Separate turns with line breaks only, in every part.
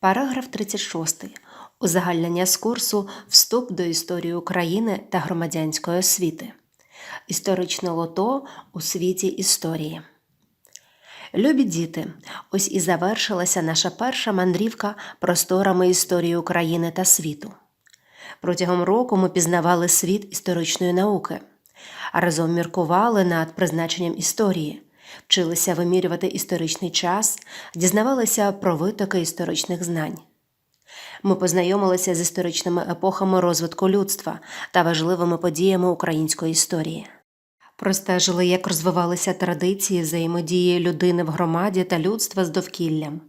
Параграф 36. Узагальнення з курсу Вступ до історії України та громадянської освіти. Історичне лото у світі історії. Любі діти, ось і завершилася наша перша мандрівка просторами історії України та світу. Протягом року ми пізнавали світ історичної науки, а разом міркували над призначенням історії, вчилися вимірювати історичний час, дізнавалися про витоки історичних знань. Ми познайомилися з історичними епохами розвитку людства та важливими подіями української історії. Простежили, як розвивалися традиції взаємодії людини в громаді та людства з довкіллям,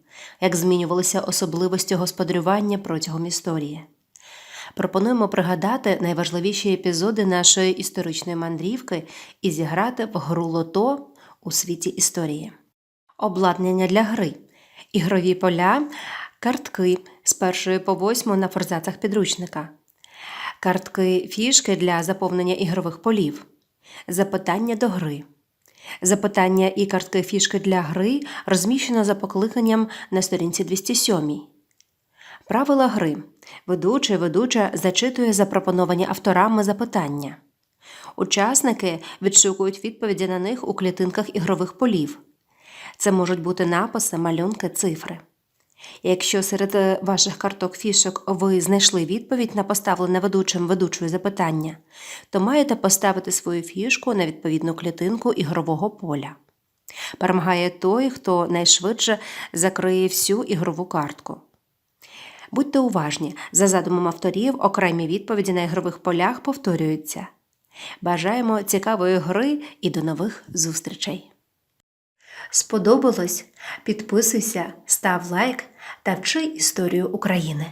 як змінювалися особливості господарювання протягом історії. Пропонуємо пригадати найважливіші епізоди нашої історичної мандрівки і зіграти в гру лото у світі історії. Обладнання для гри, ігрові поля, картки з першої по восьму на форзацах підручника, картки фішки для заповнення ігрових полів, запитання до гри. Запитання і картки фішки для гри розміщено за покликанням на сторінці 207. Правила гри. Ведучий ведуча зачитує запропоновані авторами запитання. Учасники відшукують відповіді на них у клітинках ігрових полів. Це можуть бути написи, малюнки, цифри. Якщо серед е, ваших карток фішок ви знайшли відповідь на поставлене ведучим ведучою запитання, то маєте поставити свою фішку на відповідну клітинку ігрового поля. Перемагає той, хто найшвидше закриє всю ігрову картку. Будьте уважні, за задумом авторів окремі відповіді на ігрових полях повторюються. Бажаємо цікавої гри і до нових зустрічей! Сподобалось? Підписуйся, став лайк та вчи історію України.